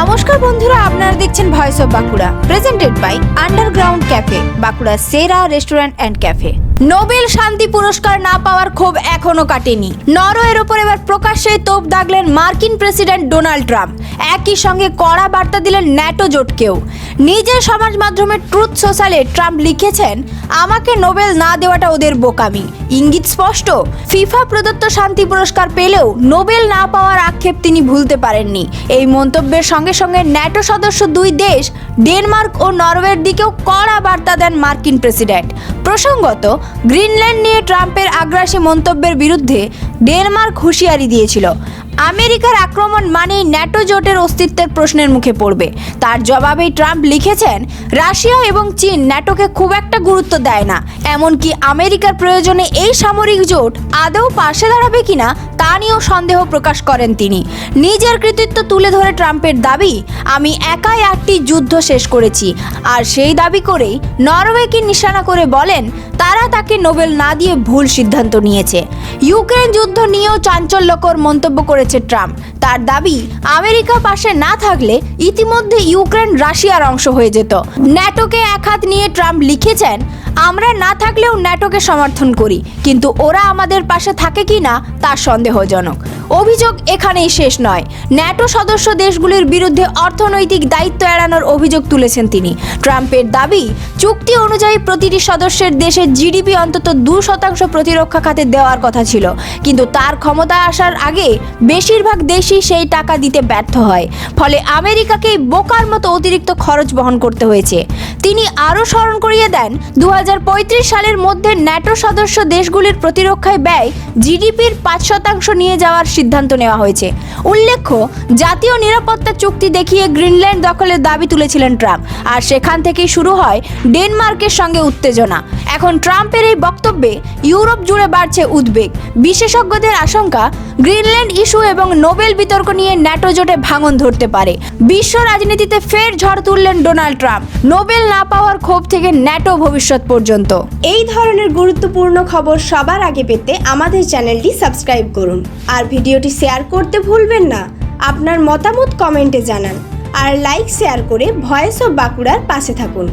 নমস্কার বন্ধুরা, আপনারা দেখছেন voice of Bankura presented by underground cafe Bankura সেরা রেস্টুরেন্ট অ্যান্ড ক্যাফে নোবেল শান্তি পুরস্কার না পাওয়ার ক্ষোভ এখনও কাটেনি। নরওয়ের ওপর এবার প্রকাশ্যে তোপ দাগলেন মার্কিন প্রেসিডেন্ট ডোনাল্ড ট্রাম্প। একই সঙ্গে কড়া বার্তা দিলেন ন্যাটো জোটকেও। নিজের সমাজ মাধ্যমে ট্রুথ সোশ্যালে ট্রাম্প লিখেছেন, আমাকে নোবেল না দেওয়াটা ওদের বোকামি। ইঙ্গিত স্পষ্ট, ফিফা প্রদত্ত শান্তি পুরস্কার পেলেও নোবেল না পাওয়ার আক্ষেপ তিনি ভুলতে পারেননি। এই মন্তব্যের সঙ্গে সঙ্গে ন্যাটো সদস্য দুই দেশ, ডেনমার্ক ও নরওয়ের দিকেও কড়া বার্তা দেন মার্কিন প্রেসিডেন্ট। প্রসঙ্গত, গ্রিনল্যান্ড নিয়ে ট্রাম্পের আগ্রাসী মন্তব্যের বিরুদ্ধে ডেনমার্ক হুঁশিয়ারি দিয়েছিল। আমেরিকার আক্রমণ মানেই ন্যাটো জোটের অস্তিত্বের প্রশ্নের মুখে পড়বে। তার জবাবে ট্রাম্প লিখেছেন, রাশিয়া এবং চীন ন্যাটোকে খুব একটা গুরুত্ব দেয় না। এমনকি আমেরিকার প্রয়োজনে এই সামরিক জোট আদৌ পাশে দাঁড়াবে কিনা তা নিয়েও সন্দেহ প্রকাশ করেন তিনি। নিজের কৃতিত্ব তুলে ধরে ট্রাম্পের দাবি, আমি একাই একটি যুদ্ধ শেষ করেছি। আর সেই দাবি করেই নরওয়েকে নিশানা করে বলেন, তারা তাকে নোবেল না দিয়ে ভুল সিদ্ধান্ত নিয়েছে। ইউক্রেন যুদ্ধ নিয়েও চাঞ্চল্যকর মন্তব্য করেছে ট্রাম্প। তার দাবি, আমেরিকা পাশে না থাকলে ইতিমধ্যে ইউক্রেন রাশিয়ার অংশ হয়ে যেত। ন্যাটোকে এক হাত নিয়ে ট্রাম্প লিখেছেন আমরা না থাকলেও ন্যাটোকে সমর্থন করি, কিন্তু ওরা আমাদের পাশে থাকে কি না তা সন্দেহজনক। অভিযোগ এখানেই শেষ নয়। ন্যাটো সদস্য দেশগুলির বিরুদ্ধে অর্থনৈতিক দায়িত্ব এড়ানোর অভিযোগ তুলেছেন তিনি। ট্রাম্পের দাবি, চুক্তি অনুযায়ী প্রতিটি সদস্যের দেশের জিডিপি অন্তত দু শতাংশ প্রতিরক্ষা খাতে দেওয়ার কথা ছিল। কিন্তু তার ক্ষমতা আসার আগে বেশিরভাগ দেশই সেই টাকা দিতে ব্যর্থ হয়। ফলে আমেরিকাকেই বোকার মতো অতিরিক্ত খরচ বহন করতে হয়েছে। তিনি আরও স্মরণ করিয়ে দেন দু হাজার পঁয়ত্রিশ সালের মধ্যে ন্যাটো সদস্য দেশগুলির প্রতিরক্ষায় ব্যয় জিডিপির পাঁচ শতাংশ নিয়ে যাওয়ার সিদ্ধান্ত নেওয়া হয়েছে। উল্লেখ্য, জাতীয় নিরাপত্তা চুক্তি দেখিয়ে গ্রিনল্যান্ড দখলের দাবি তুলেছিলেন ট্রাম্প। আর সেখান থেকেই শুরু হয় ডেনমার্কের সঙ্গে উত্তেজনা। এখন ট্রাম্পের এই বক্তব্যে ইউরোপ জুড়ে বাড়ছে উদ্বেগ। বিশেষজ্ঞদের আশঙ্কা, গ্রিনল্যান্ড ইস্যু এবং নোবেল বিতর্ক নিয়ে ন্যাটো জোটে ভাঙন ধরতে পারে। বিশ্ব রাজনীতিতে ফের ঝড় তুললেন ডোনাল্ড ট্রাম্প। নোবেল না পাওয়ার ক্ষোভ থেকে ন্যাটো ভবিষ্যৎ পর্যন্ত। এই ধরনের গুরুত্বপূর্ণ খবর সবার আগে পেতে আমাদের চ্যানেলটি সাবস্ক্রাইব করুন। আর ভিডিওটি শেয়ার করতে ভুলবেন না। আপনার মতামত কমেন্টে জানান। আর লাইক, শেয়ার করে ভয়েস অফ বাঁকুড়ার পাশে থাকুন।